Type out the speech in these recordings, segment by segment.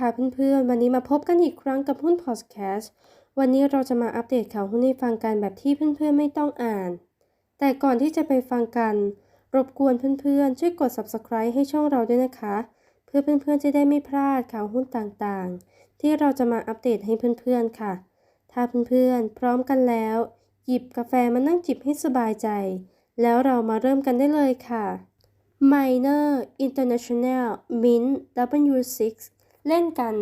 ค่ะเพื่อนๆ วันนี้มาพบกันอีกครั้งกับหุ้นพอดแคสต์ วันนี้เราจะมาอัปเดตข่าวหุ้นให้ฟังกันแบบที่เพื่อนๆ ไม่ต้องอ่าน แต่ก่อนที่จะไปฟังกัน รบกวนเพื่อนๆ ช่วยกด subscribe ให้ช่องเราด้วยนะคะ เพื่อเพื่อนๆ จะได้ไม่พลาดข่าวหุ้นต่างๆ ที่เราจะมาอัปเดตให้เพื่อนๆ ค่ะ ถ้าเพื่อนๆ พร้อมกันแล้ว หยิบกาแฟมานั่งจิบให้สบายใจ แล้วเรามาเริ่มกันได้เลยค่ะ Miner International Mint W6 เล่นกัน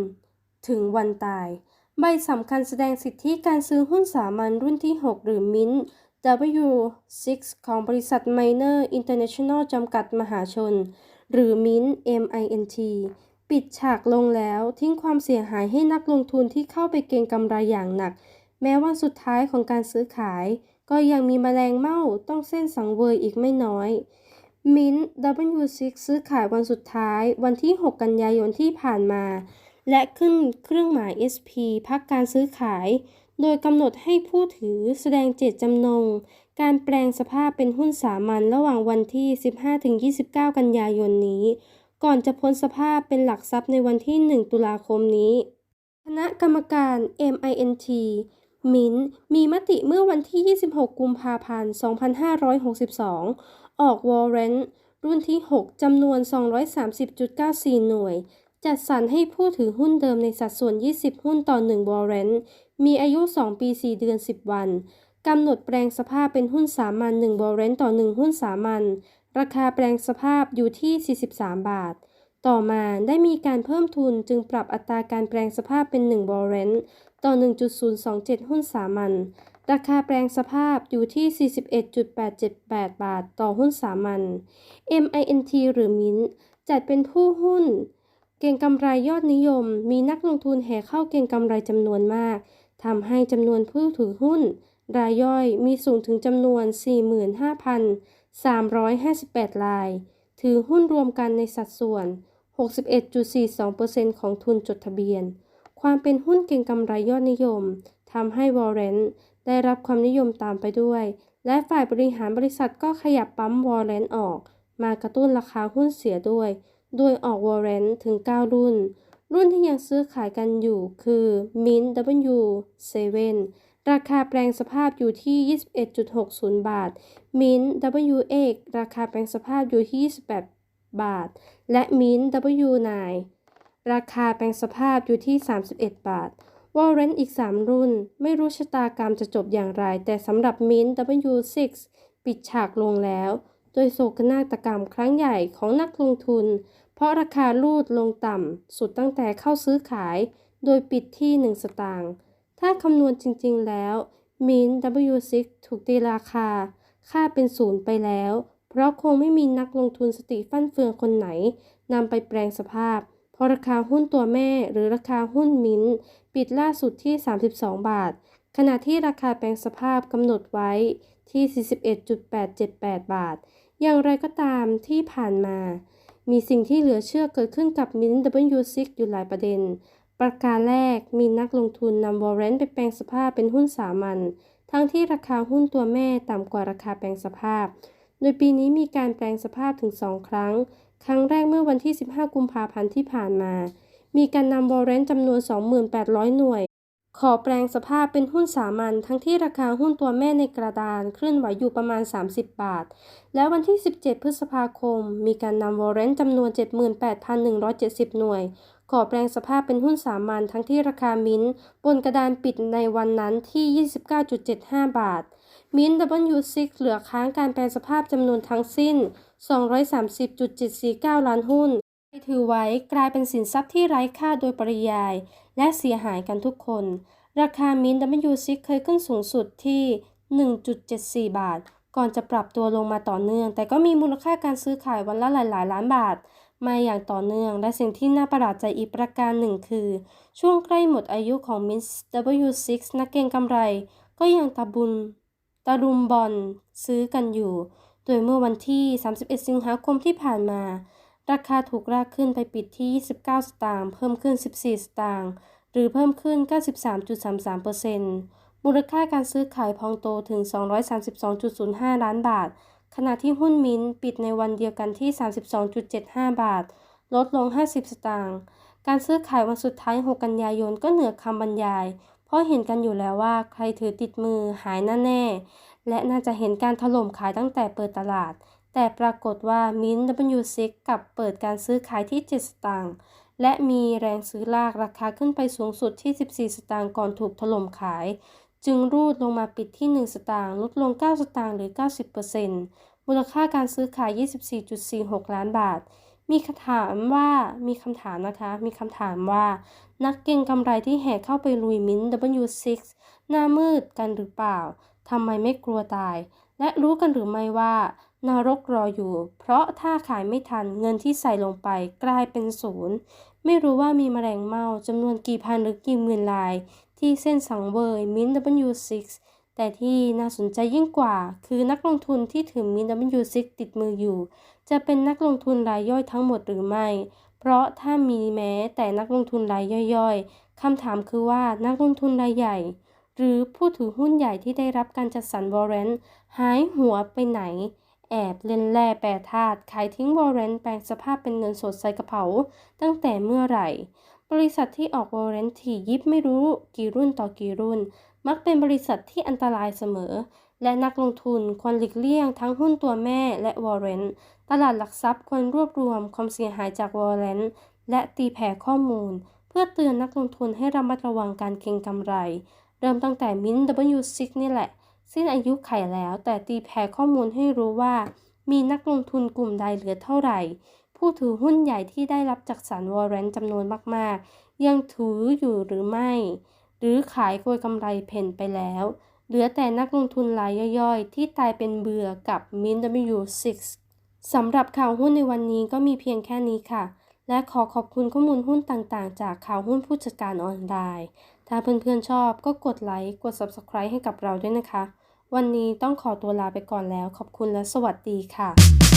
ถึงวันตาย ใบสำคัญแสดงสิทธิการซื้อหุ้นสามัญรุ่นที่ 6 หรือ Mint W6 ของบริษัท Miner International จำกัดมหาชน หรือ Mint MINT ปิดฉากลงแล้วทิ้งความเสียหายให้นักลงทุนที่เข้าไปเก็งกำไรอย่างหนัก แม้วันสุดท้ายของการซื้อขาย ก็ยังมีแมลงเม่าต้องเส้นสังเวยอีกไม่น้อย มิน W6 ซื้อขายวันสุดท้าย วันที่ 6 กันยายนที่ผ่านมา และขึ้นเครื่องหมาย SP พักการซื้อขาย โดยกำหนดให้ผู้ถือแสดงเจตจำนง การแปลงสภาพเป็นหุ้นสามัญระหว่างวันที่ 15-29 กันยายนนี้ ก่อนจะพ้นสภาพเป็นหลักทรัพย์ในวันที่ 1 ตุลาคมนี้ คณะกรรมการ MINT มินมีมติเมื่อวันที่ 26 กุมภาพันธ์ 2562 ออกวอร์เรนต์รุ่นที่ 6 จำนวน 230.94 หน่วย จัดสรรให้ผู้ถือหุ้นเดิมในสัดส่วน 20 หุ้นต่อ1วอร์เรนต์มีอายุ 2 ปี 4 เดือน 10 วัน กำหนดแปลงสภาพเป็นหุ้นสามัญ1วอร์เรนต์ต่อ 1 หุ้นสามัญ ราคาแปลงสภาพอยู่ที่ 43 บาท ต่อมาได้มีการเพิ่มทุนจึงปรับอัตราการแปลงสภาพเป็น1วอร์เรนต์ต่อ 1.027 หุ้นสามัญ ราคาแปลงสภาพอยู่ที่ 41.878 บาทต่อหุ้นสามัญ MINT หรือมินจัดเป็นผู้หุ้น เก่งกำไรยอดนิยม มีนักลงทุนแห่เข้าเก่งกำไรจำนวนมากทำให้จำนวนผู้ถือหุ้น รายย่อยมีสูงถึงจำนวน 45,358 ราย ถือหุ้นรวมกันในสัดส่วน 61.42%ของทุนจดทะเบียน ความเป็นหุ้นเก่งกำไรยอดนิยมทำให้วอร์เรน ได้รับความนิยมตามไปด้วย และฝ่ายบริหารบริษัทก็ขยับปั๊มวอร์เรนต์ออก มากระตุ้นราคาหุ้นเสียด้วย โดยออกวอร์เรนต์ถึง 9 รุ่น รุ่นที่ยังซื้อขายกันอยู่คือ Mint W7 ราคาแปลงสภาพอยู่ที่ 21.60 บาท Mint W8 ราคาแปลงสภาพอยู่ที่ 28 บาท และ Mint W9 ราคาแปลงสภาพอยู่ที่ 31 บาท วอร์เรนต์อีก 3 รุ่น ไม่รู้ชะตากรรมจะจบอย่างไร แต่สำหรับ Mint W6 ปิดฉากลงแล้ว โดยโศกนาฏกรรมครั้งใหญ่ของนักลงทุน เพราะราคาลูดลงต่ำ สุดตั้งแต่เข้าซื้อขาย โดยปิดที่ 1 สตางค์ถ้าคำนวณจริงๆแล้ว Mint W6 ถูกตีราคา ค่าเป็นศูนย์ไปแล้ว เพราะคงไม่มีนักลงทุนสติฟั่นเฟืองคนไหนนำไปแปลงสภาพ พราะราคาหุ้นตัวแม่หรือราคาหุ้นมิ้นท์ปิดล่าสุดที่ 32 บาท ขณะที่ราคาแปลงสภาพกำหนดไว้ที่ 41.878 บาท อย่างไรก็ตามที่ผ่านมา มีสิ่งที่เหลือเชื่อเกิดขึ้นกับ Mint W6 อยู่หลายประเด็น ประการแรกมีนักลงทุนนำวอร์เรนต์ไปแปลงสภาพเป็นหุ้นสามัญทั้งที่ราคาหุ้นตัวแม่ต่ำกว่าราคาแปลงสภาพ โดยปีนี้มีการแปลงสภาพถึง 2 ครั้ง ครั้งแรกเมื่อวันที่ 15 กุมภาพันธ์ที่ผ่านมา มีการนำวอร์เรนต์จำนวน 28,000 หน่วย ขอแปลงสภาพเป็นหุ้นสามัญทั้งที่ราคาหุ้นตัวแม่ในกระดานเคลื่อนไหวอยู่ประมาณ 30 บาท และวันที่ 17 พฤษภาคม มีการนำวอร์เรนต์จำนวน 78,170 หน่วย ขอแปลงสภาพเป็นหุ้นสามัญทั้งที่ราคามิ้นท์บนกระดานปิดในวันนั้นที่ 29.75 บาท มิ้นท์ W6 เหลือค้างการแปลงสภาพจำนวนทั้งสิ้น 230.749 ล้านหุ้นที่ถือไว้กลายเป็นสินทรัพย์ที่ไร้ค่าโดยปริยาย และเสียหายกันทุกคน ราคามิน W6 เคยขึ้นสูงสุดที่ 1.74 บาท ก่อนจะปรับตัวลงมาต่อเนื่อง แต่ก็มีมูลค่าการซื้อขายวันละหลายๆ ล้านบาทมาอย่างต่อเนื่อง และสิ่งที่น่าประหลาดใจอีกประการหนึ่งคือ ช่วงใกล้หมดอายุของ Miss W6 นักเก็งกำไร ก็ยังตะบุญตะรุมบอลซื้อกันอยู่ โดยเมื่อวันที่ 31 สิงหาคมที่ผ่านมา ราคาถูกลากขึ้นไปปิดที่ 29 สตางค์ เพิ่มขึ้น 14 สตางค์ หรือเพิ่มขึ้น 93.33%มูลค่าการซื้อขายพองโตถึง 232.05 ล้านบาท ขณะที่หุ้นมิ้นท์ปิดในวันเดียวกันที่ 32.75 บาท ลดลง 50 สตางค์ การซื้อขายวันสุดท้าย 6 กันยายนก็เหนือคำบรรยาย เพราะเห็นกันอยู่แล้วว่าใครถือติดมือหายแน่ๆ และน่าจะเห็นการถล่มขายตั้งแต่เปิดตลาด แต่ปรากฏว่ามิน W6 กลับเปิดการซื้อขายที่ 7 สตางค์และมีแรงซื้อลากราคาขึ้นไปสูงสุดที่ 14 สตางค์ก่อนถูกถล่มขาย จึงรูดลงมาปิดที่ 1 สตางค์ลดลง 9 สตางค์หรือ 90%มูลค่าการซื้อขาย 24.46 ล้านบาท มีคำถามว่ามีคำถามนะคะ มีคำถามว่า นักเก็งกำไรที่แห่เข้าไปลุยมิน W6 หน้ามืดกันหรือเปล่า ทำไมไม่กลัวตาย และรู้กันหรือไม่ว่านรกรออยู่ เพราะถ้าขายไม่ทันเงินที่ใส่ลงไปกลายเป็นศูนย์ ไม่รู้ว่ามีแมลงเม่าจำนวนกี่พันหรือกี่หมื่นลาย ที่เส้นสังเวย Mint W6 แต่ที่น่าสนใจยิ่งกว่า คือนักลงทุนที่ถือ Mint W6 ติดมืออยู่ จะเป็นนักลงทุนรายย่อยทั้งหมดหรือไม่ เพราะถ้ามีแม้แต่นักลงทุนรายย่อยๆคำถามคือว่านักลงทุนรายใหญ่ หรือผู้ถือหุ้นใหญ่ที่ได้รับการจัดสรรวอร์เรนต์หายหัวไปไหน แอบเล่นแร่แปรธาตุขายทิ้งวอร์เรนต์แปลงสภาพเป็นเงินสดใส่กระเป๋า ตั้งแต่เมื่อไหร่ บริษัทที่ออกวอร์เรนต์ถี่ยิบไม่รู้กี่รุ่นต่อกี่รุ่น มักเป็นบริษัทที่อันตรายเสมอ และนักลงทุนควรหลีกเลี่ยงทั้งหุ้นตัวแม่และวอร์เรนต์ตลาดหลักทรัพย์ควรรวบรวมความเสียหายจากวอร์เรนต์และตีแผ่ข้อมูล เพื่อเตือนนักลงทุนให้ระมัดระวังการเก็งกำไร เริ่มตั้งแต่ Mint W6 นี่แหละ สิ้นอายุไขแล้วแต่ตีแผ่ข้อมูลให้รู้ว่า มีนักลงทุนกลุ่มใดเหลือเท่าไหร่ ผู้ถือหุ้นใหญ่ที่ได้รับจากสารวอร์เรนต์จำนวนมากๆ ยังถืออยู่หรือไม่ หรือขายโกยกำไรเพ่นไปแล้ว เหลือแต่นักลงทุนรายย่อยๆ ที่ตายเป็นเบื่อกับ Mint W6 สำหรับข่าวหุ้นในวันนี้ก็มีเพียงแค่นี้ค่ะและขอขอบคุณข้อมูลหุ้นต่างๆ จากข่าวหุ้นผู้จัดการออนไลน์ ถ้าเพื่อนๆชอบก็กดไลค์ กด Subscribe ให้กับเราด้วยนะคะ วันนี้ต้องขอตัวลาไปก่อนแล้ว ขอบคุณและสวัสดีค่ะ